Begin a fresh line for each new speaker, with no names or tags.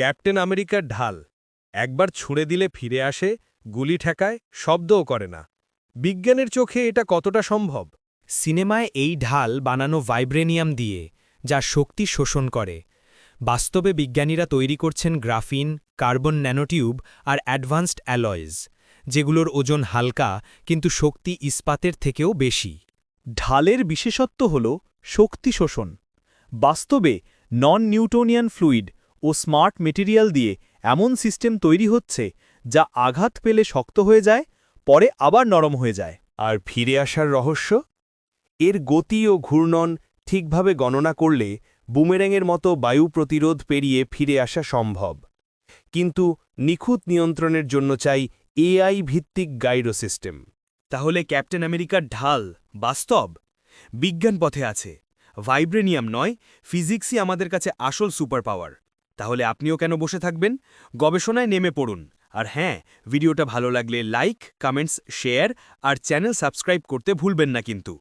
Captain আমেরিকার ঢাল। একবার ছুঁড়ে দিলে ফিরে আসে গুলি ঠেকায় শব্দও করে না। বিজ্ঞানের চোখে এটা কতটা সম্ভব?
সিনেমায় এই ঢাল বানানো ভাইব্রেনিয়াম দিয়ে যা শক্তি শোষণ করে। বাস্তবে বিজ্ঞানীরা তৈরি করছেন গ্রাফিন কার্বন ন্যানোটিউব আর অ্যাডভান্সড অ্যালয়েজ যেগুলোর ওজন হালকা কিন্তু শক্তি ইস্পাতের থেকেও বেশি।
ঢালের বিশেষত্ব হল শক্তি শোষণ। বাস্তবে নন নিউটোনিয়ান ফ্লুইড ও স্মার্ট মেটেরিয়াল দিয়ে এমন সিস্টেম তৈরি হচ্ছে যা আঘাত পেলে শক্ত হয়ে যায় পরে আবার নরম হয়ে যায়।
আর ফিরে আসার রহস্য? এর গতি ও ঘূর্ণন ঠিকভাবে গণনা করলে বুমেরেংয়ের মতো বায়ু প্রতিরোধ পেরিয়ে ফিরে আসা সম্ভব। কিন্তু নিখুঁত নিয়ন্ত্রণের জন্য চাই এআই ভিত্তিক গাইরো সিস্টেম।
তাহলে ক্যাপ্টেন আমেরিকার ঢাল বাস্তব? বিজ্ঞান পথে আছে। ভাইব্রেনিয়াম নয় ফিজিক্সই আমাদের কাছে আসল সুপার পাওয়ার তাহলে আপনিও কেন বসে থাকবেন? গবেষণায় নেমে পড়ুন। আর হ্যাঁ ভিডিওটা ভালো লাগলে লাইক, কমেন্টস, শেয়ার আর চ্যানেল সাবস্ক্রাইব করতে ভুলবেন না কিন্তু।